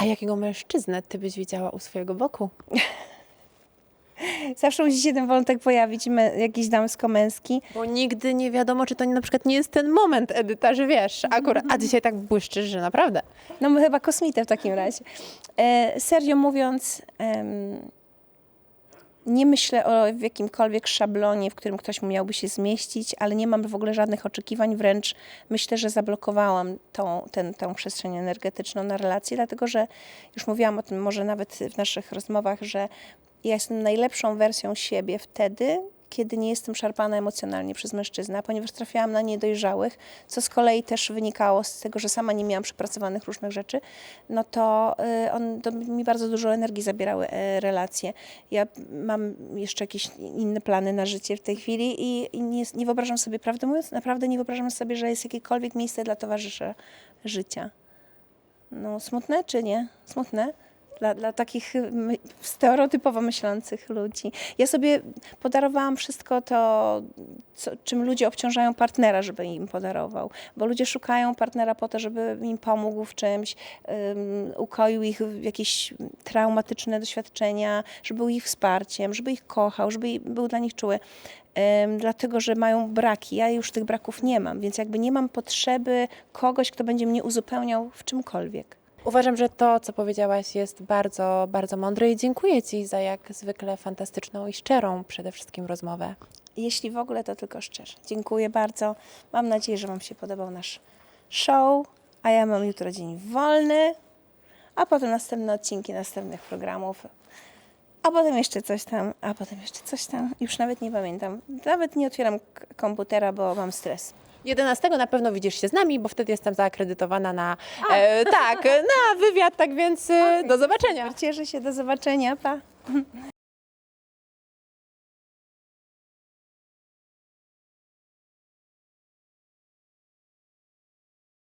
A jakiego mężczyznę ty byś widziała u swojego boku? Zawsze musi się ten wątek pojawić, me, jakiś damsko-męski. Bo nigdy nie wiadomo, czy to nie, na przykład nie jest ten moment, Edyta, że wiesz, akurat, a dzisiaj tak błyszczysz, że naprawdę. No my chyba kosmitę w takim razie. E, serio mówiąc, em, nie myślę o w jakimkolwiek szablonie, w którym ktoś miałby się zmieścić, ale nie mam w ogóle żadnych oczekiwań, wręcz myślę, że zablokowałam tą, ten, tą przestrzeń energetyczną na relacje, dlatego że już mówiłam o tym może nawet w naszych rozmowach, że ja jestem najlepszą wersją siebie wtedy, kiedy nie jestem szarpana emocjonalnie przez mężczyznę, ponieważ trafiałam na niedojrzałych, co z kolei też wynikało z tego, że sama nie miałam przepracowanych różnych rzeczy, no to, y, on, to mi bardzo dużo energii zabierały e, relacje. Ja mam jeszcze jakieś inne plany na życie w tej chwili i, i nie, nie wyobrażam sobie, prawdę mówiąc, naprawdę nie wyobrażam sobie, że jest jakiekolwiek miejsce dla towarzysza życia. No smutne czy nie? Smutne? Dla, dla takich y, stereotypowo myślących ludzi. Ja sobie podarowałam wszystko to, co, czym ludzie obciążają partnera, żeby im podarował. Bo ludzie szukają partnera po to, żeby im pomógł w czymś, um, ukoił ich jakieś traumatyczne doświadczenia, żeby był ich wsparciem, żeby ich kochał, żeby był dla nich czuły. Dlatego, że mają braki. Ja już tych braków nie mam, więc jakby nie mam potrzeby kogoś, kto będzie mnie uzupełniał w czymkolwiek. Uważam, że to, co powiedziałaś, jest bardzo, bardzo mądre i dziękuję Ci za jak zwykle fantastyczną i szczerą przede wszystkim rozmowę. Jeśli w ogóle, to tylko szczerze. Dziękuję bardzo. Mam nadzieję, że Wam się podobał nasz show, a ja mam jutro dzień wolny, a potem następne odcinki następnych programów. A potem jeszcze coś tam, a potem jeszcze coś tam. Już nawet nie pamiętam. Nawet nie otwieram komputera, bo mam stres. 11 na pewno widzisz się z nami, bo wtedy jestem zaakredytowana na, e, tak, na wywiad, tak więc e, do zobaczenia. Cieszę się, do zobaczenia, pa.